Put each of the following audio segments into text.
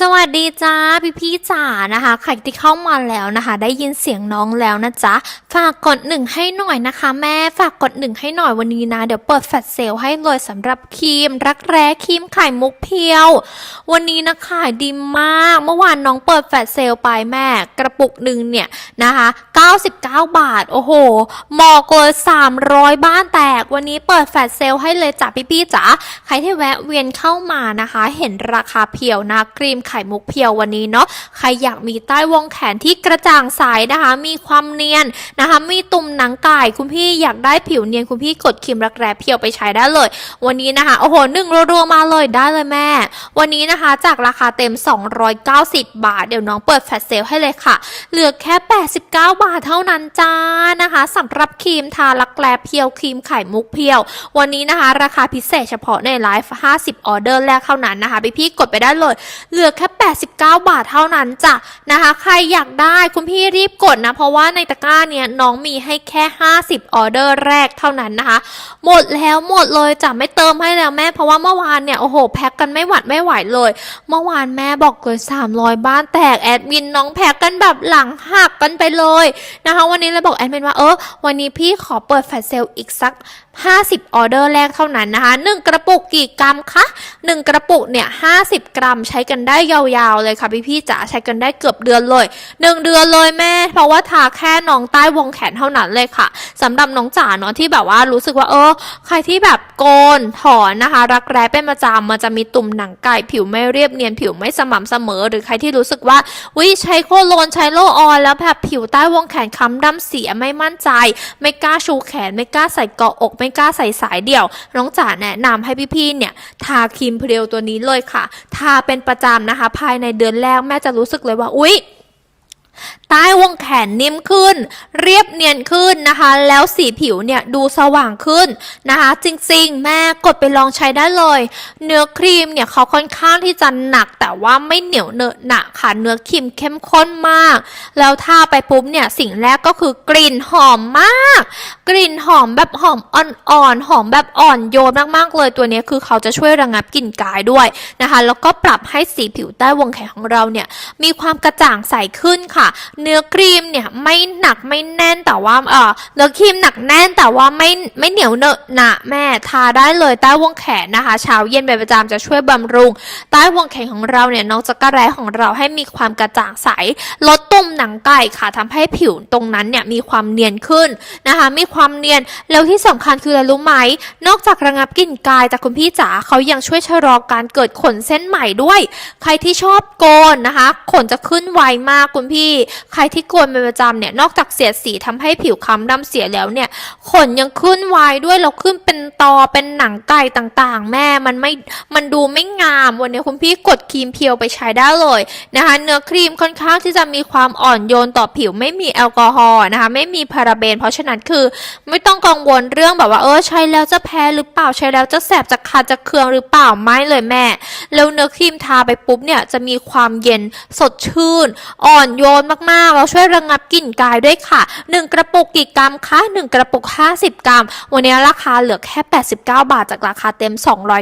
สวัสดีจ้าพี่พี่จ๋านะคะ ใครที่เข้ามาแล้วนะคะ ได้ยินเสียงน้องแล้วนะจ๊ะฝากกดหนึ่งให้หน่อยนะคะ แม่ฝากกดหนึ่งให้หน่อยวันนี้นะ เดี๋ยวเปิดแฟลชเซลให้เลยสำหรับครีม รักแร้ครีมไข่มุกเพียว วันนี้นะขายดีมาก เมื่อวานน้องเปิดแฟลชเซลไปแม่ กระปุกหนึ่งเนี่ยนะคะ 99 บาท โอ้โหหมอกเลย300 บ้านแตก วันนี้เปิดแฟลชเซลให้เลยจ้ะพี่พี่จ๋าใครที่แวะเวียนเข้ามานะคะ เห็นราคาเพียวนะครีมไข่มุกเพียววันนี้เนาะใครอยากมีใต้วงแขนที่กระจ่างใสนะคะ มีความเนียนนะคะ มีตุ่มหนังไก่คุณพี่อยากได้ผิวเนียนคุณพี่กดครีมรักแร้เพียวไปใช้ได้เลย วันนี้นะคะโอ้โหหนึ่งรัวๆมาเลยได้เลยแม่ วันนี้นะคะจากราคาเต็ม 290 บาท เดี๋ยวน้องเปิดแฟลชเซลให้เลยค่ะ เหลือแค่ 89 บาทเท่านั้นจ้านะคะสำหรับครีมทารักแร้เพียวครีมไข่มุกเพียว วันนี้นะคะ ราคาพิเศษเฉพาะในไลฟ์50 ออเดอร์แรกเท่านั้นนะคะพี่ๆกดไปได้เลยเหลือแค่ 89 บาทเท่านั้นจ้ะนะคะ ใครอยากได้คุณพี่รีบกดนะ เพราะว่าในตะกร้าเนี่ยน้องมีให้แค่ 50 ออเดอร์แรกเท่านั้นนะคะ หมดแล้วหมดเลยจ้ะไม่เติมให้แล้วแม่เพราะว่าเมื่อวานเนี่ยโอ้โหแพ็คกันไม่หวัดไม่ไหวเลย เมื่อวานแม่บอกเลย300 บ้านแตกแอดมินน้องแพ็คกันแบบหลังหักกันไปเลยนะคะ วันนี้เลยบอกแอดมินว่าเออวันนี้พี่ขอเปิดแฟลชเซลอีกสัก 50 ออเดอร์แรกเท่านั้นนะคะ 1 กระปุกกี่กรัมคะ 1 กระปุกเนี่ย 50 กรัมใช้กันได้ได้ยาวๆเลยค่ะพี่ๆจ๋าใช้กันได้เกือบเดือนเลย 1 เดือนเลยแม่ เพราะว่าทาแค่น้องใต้วงแขนเท่านั้นเลยค่ะสำหรับน้องจ๋าเนาะที่แบบว่ารู้สึกว่าเออใครที่แบบโกนถอนนะคะ รักแร้เป็นประจำมันจะมีตุ่มหนังไก่ผิวไม่เรียบเนียนผิวไม่สม่ำเสมอ หรือใครที่รู้สึกว่าวิใช้โคโลนใช้โลออนแล้วแบบผิวใต้วงแขนค้ำดำเสียไม่มั่นใจ ไม่กล้าชูแขน ไม่กล้าใส่เกาะอก ไม่กล้าใส่สายเดี่ยว น้องจ๋าแนะนำให้พี่ๆเนี่ยทาครีมเพรียวตัวนี้เลยค่ะ ทาเป็นประจำนะคะ ภายในเดือนแรกแม่จะรู้สึกเลยว่า อุ๊ย ใต้วงแขนนิ่มขึ้น เรียบเนียนขึ้นนะคะ แล้วสีผิวเนี่ยดูสว่างขึ้นนะคะ จริงๆ แม่กดไปลองใช้ได้เลย เนื้อครีมเนี่ยเขาค่อนข้างที่จะหนัก แต่ว่าไม่เหนียวเนอะหนะค่ะเนื้อครีมเข้มข้นมาก แล้วทาไปปุ๊บเนี่ยสิ่งแรกก็คือกลิ่นหอมมาก กลิ่นหอมแบบหอมอ่อนๆหอมแบบอ่อนโยนมากๆเลยตัวนี้คือเขาจะช่วยระงับกลิ่นกายด้วยนะคะ แล้วก็ปรับให้สีผิวใต้วงแขนของเราเนี่ยมีความกระจ่างใสขึ้นค่ะเนื้อครีมเนี่ยไม่หนักไม่แน่นแต่ว่าเออเนื้อครีมหนักแน่นแต่ว่าไม่ไม่เหนียวเนอะหนะแม่ทาได้เลยใต้วงแขนนะคะ เช้าเย็นเป็นประจำจะช่วยบำรุง ใต้วงแขนของเราเนี่ยน้องจักระแร้ของเราให้มีความกระจ่างใส ลดตุ่มหนังไก่ค่ะทำให้ผิวตรงนั้นเนี่ยมีความเนียนขึ้นนะคะ มีความเนียนแล้วที่สำคัญคืออะไรรู้ไหมนอกจากระงับกลิ่นกายจากคุณพี่จ๋าเขายังช่วยชะลอการเกิดขนเส้นใหม่ด้วย ใครที่ชอบโกนนะคะ ขนจะขึ้นไวมากคุณพี่ใครที่โกนเป็นประจำเนี่ยนอกจากเสียดสีทำให้ผิวคล้ำดำเสียแล้วเนี่ยขนยังขึ้นไวด้วยแล้วขึ้นเป็นตอเป็นหนังไก่ต่างๆ แม่มันไม่มันดูไม่งามวันนี้คุณพี่กดครีมเพียวไปใช้ได้เลยนะคะเนื้อครีมค่อนข้างที่จะมีความอ่อนโยนต่อผิวไม่มีแอลกอฮอล์นะคะไม่มีพาราเบน เพราะฉะนั้นคือไม่ต้องกังวลเรื่องแบบว่าเออใช้แล้วจะแพ้หรือเปล่าใช้แล้วจะแสบจะคันจะเคืองหรือเปล่าไม่เลยแม่ แล้วเนื้อครีมทาไปปุ๊บเนี่ยจะมีความเย็นสดชื่น อ่อนโยนมากๆแล้วช่วยระงับกลิ่นกายด้วยค่ะ 1 กระปุกกี่กรัมคะ1 กระปุก 50 กรัม วันนี้ราคาเหลือแค่ 89 บาทจากราคาเต็ม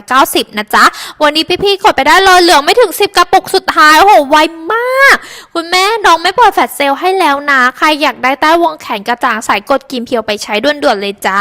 290 นะจ๊ะ วันนี้พี่ๆกดไปได้เลยเหลือไม่ถึง 10 กระปุกสุดท้าย โอ้โห ไวมาก คุณแม่น้องไม่เปิดแฟลชเซลให้แล้วนะ ใครอยากได้ใต้วงแขนกระจ่างใสกดกิมเพียวไปใช้ด่วนๆเลยจ้า